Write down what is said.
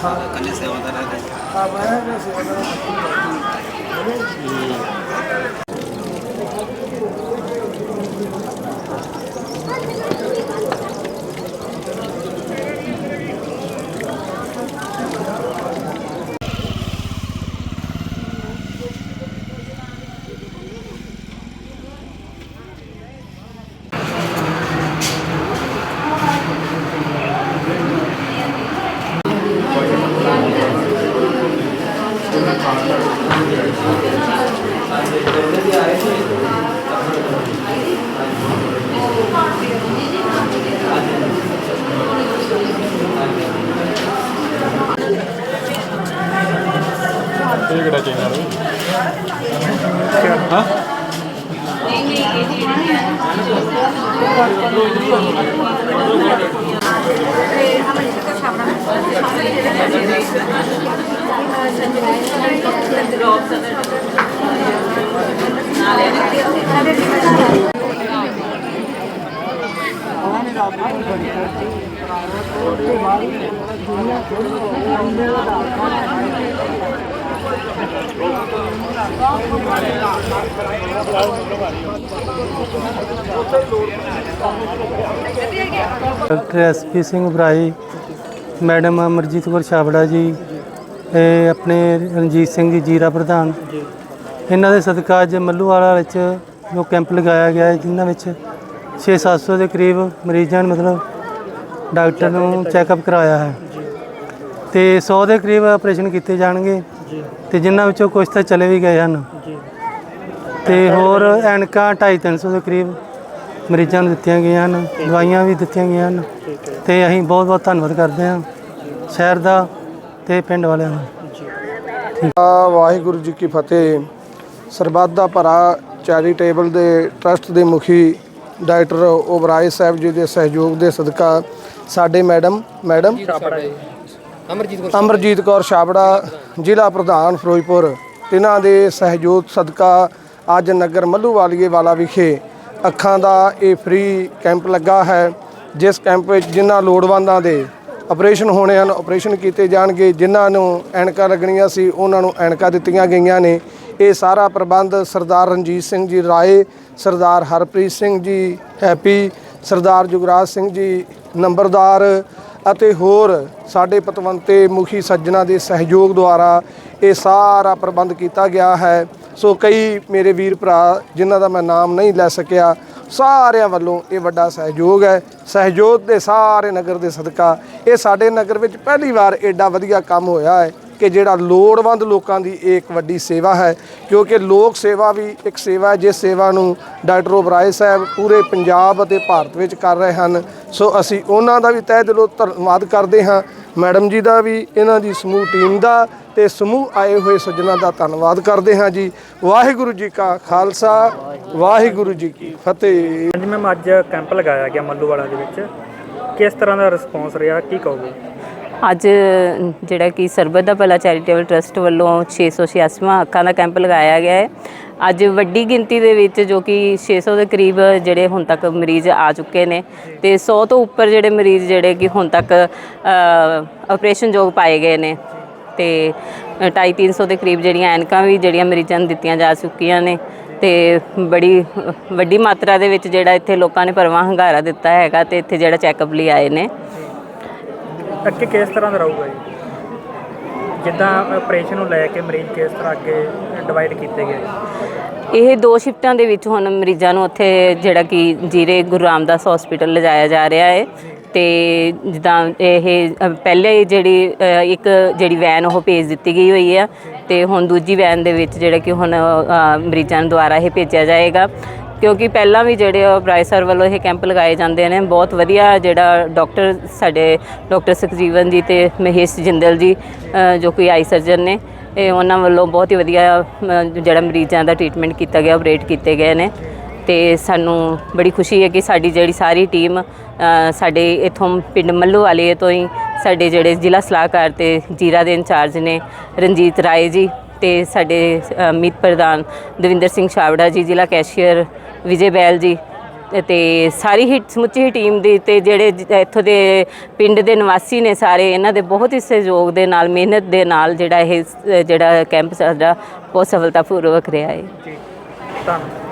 ਕੱਲੇ ਸੇਵਾਦਾਰ ਹੈ ਆ ਮੈਂ ਨਾ ਸੇਵਾ ਇਹ ਕਿਹੜਾ ਚੈਨਲ ਹਾਂ ਡਾਕਟਰ ਐਸਪੀ ਸਿੰਘ ਭਰਾਈ ਮੈਡਮ ਅਮਰਜੀਤ ਕੌਰ ਛਾਬੜਾ ਜੀ ਇਹ ਆਪਣੇ ਰਣਜੀਤ ਸਿੰਘ ਜੀ, ਜੀਰਾ ਪ੍ਰਧਾਨ। ਇਹਨਾਂ ਦੇ ਸਦਕਾ ਅੱਜ ਮੱਲੂਵਾਲਾ ਵਿੱਚ ਜੋ ਕੈਂਪ ਲਗਾਇਆ ਗਿਆ ਹੈ, ਜਿਨ੍ਹਾਂ ਵਿੱਚ 6-700 ਦੇ ਕਰੀਬ ਮਰੀਜ਼ਾਂ ਨੇ ਮਤਲਬ ਡਾਕਟਰ ਨੂੰ ਚੈੱਕਅਪ ਕਰਾਇਆ ਹੈ। ਤੇ 100 ਦੇ ਕਰੀਬ ਆਪਰੇਸ਼ਨ ਕੀਤੇ ਜਾਣਗੇ। ਤੇ ਜਿਨ੍ਹਾਂ ਵਿੱਚੋਂ ਕੁਝ ਤਾਂ ਚਲੇ ਵੀ ਗਏ ਹਨ। ਤੇ ਹੋਰ ਐਨਕਾਂ 250 ਦੇ ਕਰੀਬ ਮਰੀਜ਼ਾਂ ਨੂੰ ਦਿੱਤੀਆਂ ਗਈਆਂ ਹਨ ਦਵਾਈਆਂ ਵੀ ਦਿੱਤੀਆਂ ਗਈਆਂ ਹਨ। ਤੇ ਅਸੀਂ ਬਹੁਤ ਬਹੁਤ ਧੰਨਵਾਦ ਕਰਦੇ ਹਾਂ ਸ਼ਹਿਰ ਦਾ ਤੇ ਪਿੰਡ ਵਾਲਿਆਂ ਦਾ। ਆ ਵਾਹਿਗੁਰੂ ਜੀ ਕੀ ਫਤਿਹ। ਸਰਬੱਤ ਦਾ ਭਰਾ ਚੈਰੀਟੇਬਲ ਦੇ ਟਰਸਟ ਦੇ ਮੁਖੀ ਡਾਕਟਰ ਓਬਰਾਏ ਸਾਹਿਬ ਜੀ ਦੇ ਸਹਿਯੋਗ ਦੇ ਸਦਕਾ ਸਾਡੇ ਮੈਡਮ ਮੈਡਮ? ਅਮਰਜੀਤ ਕੌਰ ਛਾਬੜਾ, ਜ਼ਿਲ੍ਹਾ ਪ੍ਰਧਾਨ ਫਿਰੋਜ਼ਪੁਰ। ਇਹਨਾਂ ਦੇ ਸਹਿਯੋਗ ਸਦਕਾ ਅੱਜ ਨਗਰ ਮੱਲੂਵਾਲੀਏ ਵਾਲਾ ਵਿਖੇ ਅੱਖਾਂ ਦਾ ਇਹ ਫ੍ਰੀ ਕੈਂਪ ਲੱਗਾ ਹੈ, ਜਿਸ ਕੈਂਪ ਵਿੱਚ ਜਿਨ੍ਹਾਂ ਲੋੜਵੰਦਾਂ ਦੇ ਆਪਰੇਸ਼ਨ ਹੋਣੇ ਹਨ ਆਪਰੇਸ਼ਨ ਕੀਤੇ ਜਾਣਗੇ, ਜਿਨ੍ਹਾਂ ਨੂੰ ਐਨਕਾਂ ਲੱਗਣੀਆਂ ਸੀ, ਉਹਨਾਂ ਨੂੰ ਐਨਕਾਂ ਦਿੱਤੀਆਂ ਗਈਆਂ ਨੇ। ਇਹ ਸਾਰਾ ਪ੍ਰਬੰਧ ਸਰਦਾਰ ਰਣਜੀਤ ਸਿੰਘ ਜੀ ਰਾਏ, ਸਰਦਾਰ ਹਰਪ੍ਰੀਤ ਸਿੰਘ ਜੀ ਹੈਪੀ, ਸਰਦਾਰ ਜੁਗਰਾਜ ਸਿੰਘ ਜੀ ਨੰਬਰਦਾਰ ਅਤੇ ਹੋਰ ਸਾਡੇ ਪਤਵੰਤੇ ਮੁਖੀ ਸੱਜਣਾ ਦੇ ਸਹਿਯੋਗ ਦੁਆਰਾ ਇਹ ਸਾਰਾ ਪ੍ਰਬੰਧ ਕੀਤਾ ਗਿਆ ਹੈ। ਸੋ ਕਈ ਮੇਰੇ ਵੀਰ ਭਰਾ ਜਿਨ੍ਹਾਂ ਦਾ ਮੈਂ ਨਾਮ ਨਹੀਂ ਲੈ ਸਕਿਆ, ਸਾਰਿਆਂ ਵੱਲੋਂ ਇਹ ਵੱਡਾ ਸਹਿਯੋਗ ਹੈ। ਸਹਿਯੋਗ ਦੇ ਸਾਰੇ ਨਗਰ ਦੇ ਸਦਕਾ ਇਹ ਸਾਡੇ ਨਗਰ ਵਿੱਚ ਪਹਿਲੀ ਵਾਰ ਐਡਾ ਵਧੀਆ ਕੰਮ ਹੋਇਆ ਹੈ। ਕਿ ਜਿਹੜਾ ਲੋੜਵੰਦ ਲੋਕਾਂ ਦੀ ਇਹ ਇੱਕ ਵੱਡੀ ਸੇਵਾ ਹੈ, ਕਿਉਂਕਿ ਲੋਕ ਸੇਵਾ ਵੀ ਇੱਕ ਸੇਵਾ ਹੈ, ਜਿਸ ਸੇਵਾ ਨੂੰ ਡਾਕਟਰ ਓਬਰਾਏ ਸਾਹਿਬ ਪੂਰੇ ਪੰਜਾਬ ਅਤੇ ਭਾਰਤ ਵਿੱਚ ਕਰ ਰਹੇ ਹਨ। ਸੋ ਅਸੀਂ ਉਹਨਾਂ ਦਾ ਵੀ ਤਹਿ ਦਿਲੋਂ ਧੰਨਵਾਦ ਕਰਦੇ ਹਾਂ। ਮੈਡਮ ਜੀ ਦਾ ਵੀ, ਇਹਨਾਂ ਦੀ ਸਮੂਹ ਟੀਮ ਦਾ ਤੇ ਸਮੂਹ ਆਏ ਹੋਏ ਸੱਜਣਾ ਦਾ ਧੰਨਵਾਦ ਕਰਦੇ ਹਾਂ ਜੀ। ਵਾਹਿਗੁਰੂ ਜੀ ਕਾ ਖਾਲਸਾ, ਵਾਹਿਗੁਰੂ ਜੀ ਕੀ ਫਤਿਹ। ਹਾਂਜੀ ਮੈਮ, ਅੱਜ ਕੈਂਪ ਲਗਾਇਆ ਗਿਆ ਮੱਲੂਵਾਲਾ ਦੇ ਵਿੱਚ। ਕਿਸ ਤਰ੍ਹਾਂ ਦਾ ਰਿਸਪੌਂਸ ਰਿਹਾ, ਕੀ ਕਹੋਗੇ? ਅੱਜ ਜਿਹੜਾ ਕਿ ਸਰਬਤ ਦਾ ਭਲਾ ਚੈਰੀਟੇਬਲ ਟਰਸਟ ਵੱਲੋਂ 686ਵਾਂ ਅੱਖਾਂ ਦਾ ਕੈਂਪ ਲਗਾਇਆ ਗਿਆ ਹੈ। ਅੱਜ ਵੱਡੀ ਗਿਣਤੀ ਦੇ ਵਿੱਚ ਜੋ ਕਿ 600 ਦੇ ਕਰੀਬ ਜਿਹੜੇ ਹੁਣ ਤੱਕ ਮਰੀਜ਼ ਆ ਚੁੱਕੇ ਨੇ ਤੇ 100 ਤੋਂ ਉੱਪਰ ਜਿਹੜੇ ਮਰੀਜ਼ ਜਿਹੜੇ ਕਿ ਹੁਣ ਤੱਕ ਆਪਰੇਸ਼ਨ ਯੋਗ ਪਾਏ ਗਏ ਨੇ ਤੇ 250 ਦੇ ਕਰੀਬ ਜਿਹੜੀਆਂ ਐਨਕਾਂ ਵੀ ਜਿਹੜੀਆਂ ਮਰੀਜ਼ਾਂ ਨੂੰ ਦਿੱਤੀਆਂ ਜਾ ਚੁੱਕੀਆਂ ਨੇ ਤੇ ਬੜੀ, ਵੱਡੀ ਮਾਤਰਾ ਦੇ ਵਿੱਚ ਜਿਹੜਾ ਇੱਥੇ ਲੋਕਾਂ ਨੇ ਪਰਵਾਹ ਹੰਗਾਰਾ ਦਿੱਤਾ ਹੈਗਾ ਤੇ ਇੱਥੇ ਜਿਹੜਾ ਚੈੱਕਅਪ ਲਈ ਆਏ ਨੇ। ਅੱਗੇ ਕਿਸ ਤਰ੍ਹਾਂ ਦਾ ਰਹੂਗਾ ਜੀ? ਜਿੱਦਾਂ ਆਪਰੇਸ਼ਨ ਨੂੰ ਲੈ ਕੇ ਮਰੀਜ਼ ਕਿਸ ਤਰ੍ਹਾਂ ਅੱਗੇ ਡਿਵਾਈਡ ਕੀਤੇ ਗਏ? ਇਹ ਦੋ ਸ਼ਿਫਟਾਂ ਦੇ ਵਿੱਚ ਹੁਣ ਮਰੀਜ਼ਾਂ ਨੂੰ ਉੱਥੇ ਜਿਹੜਾ ਕਿ ਜੀਰੇ ਗੁਰੂ ਰਾਮਦਾਸ ਹਸਪੀਟਲ ਲਿਜਾਇਆ ਜਾ ਰਿਹਾ ਹੈ। ਤੇ ਜਿੱਦਾਂ ਇਹ ਪਹਿਲੇ ਜਿਹੜੀ ਇੱਕ ਜਿਹੜੀ ਵੈਨ ਉਹ ਭੇਜ ਦਿੱਤੀ ਗਈ ਹੋਈ ਆ। ਤੇ ਹੁਣ ਦੂਜੀ ਵੈਨ ਦੇ ਵਿੱਚ ਜਿਹੜਾ ਕਿ ਹੁਣ ਮਰੀਜ਼ਾਂ ਨੂੰ ਦੁਆਰਾ ਇਹ ਭੇਜਿਆ ਜਾਏਗਾ। ਕਿਉਂਕਿ ਪਹਿਲਾਂ ਵੀ ਜਿਹੜੇ ਬਰਾਏ ਸਰ ਵੱਲੋਂ ਇਹ ਕੈਂਪ ਲਗਾਏ ਜਾਂਦੇ ਨੇ, ਬਹੁਤ ਵਧੀਆ ਜਿਹੜਾ ਡਾਕਟਰ ਸਾਡੇ ਡਾਕਟਰ ਸੁਖਜੀਵਨ ਜੀ ਤੇ ਮਹੇਸ਼ ਜਿੰਦਲ ਜੀ ਜੋ ਕੋਈ ਆਈ ਸਰਜਨ ਨੇ, ਇਹ ਉਹਨਾਂ ਵੱਲੋਂ ਬਹੁਤ ਹੀ ਵਧੀਆ ਜਿਹੜਾ ਮਰੀਜ਼ਾਂ ਦਾ ਟ੍ਰੀਟਮੈਂਟ ਕੀਤਾ ਗਿਆ ਆਪਰੇਟ ਕੀਤੇ ਗਏ ਨੇ ਤੇ ਸਾਨੂੰ ਬੜੀ ਖੁਸ਼ੀ ਹੈ ਕਿ ਸਾਡੀ ਜਿਹੜੀ ਸਾਰੀ ਟੀਮ ਸਾਡੇ ਇਥੋਂ ਪਿੰਡ ਮੱਲੂ ਵਾਲੇ ਤੋਂ ਹੀ ਸਾਡੇ ਜਿਹੜੇ ਜ਼ਿਲ੍ਹਾ ਸਲਾਹਕਾਰ ਤੇ ਜੀਰਾ ਦੇ ਇੰਚਾਰਜ ਨੇ ਰਣਜੀਤ ਰਾਏ ਜੀ ਤੇ ਸਾਡੇ ਮੀਤ ਪ੍ਰਧਾਨ ਦਵਿੰਦਰ ਸਿੰਘ ਛਾਵੜਾ ਜੀ, ਜ਼ਿਲ੍ਹਾ ਕੈਸ਼ੀਅਰ ਵਿਜੇ ਬੈਲ ਜੀ ਤੇ ਸਾਰੀ ਹੀ, ਸਮੁੱਚੀ ਹੀ ਟੀਮ ਦੀ ਤੇ ਜਿਹੜੇ ਇੱਥੋਂ ਦੇ ਪਿੰਡ ਦੇ ਨਿਵਾਸੀ ਨੇ ਸਾਰੇ, ਇਹਨਾਂ ਦੇ ਬਹੁਤ ਹੀ ਸਹਿਯੋਗ ਦੇ ਨਾਲ, ਮਿਹਨਤ ਦੇ ਨਾਲ ਜਿਹੜਾ ਇਹ, ਜਿਹੜਾ ਕੈਂਪ ਸਾਡਾ ਬਹੁਤ ਸਫਲਤਾਪੂਰਵਕ ਰਿਹਾ ਹੈ। ਜੀ, ਧੰਨਵਾਦ।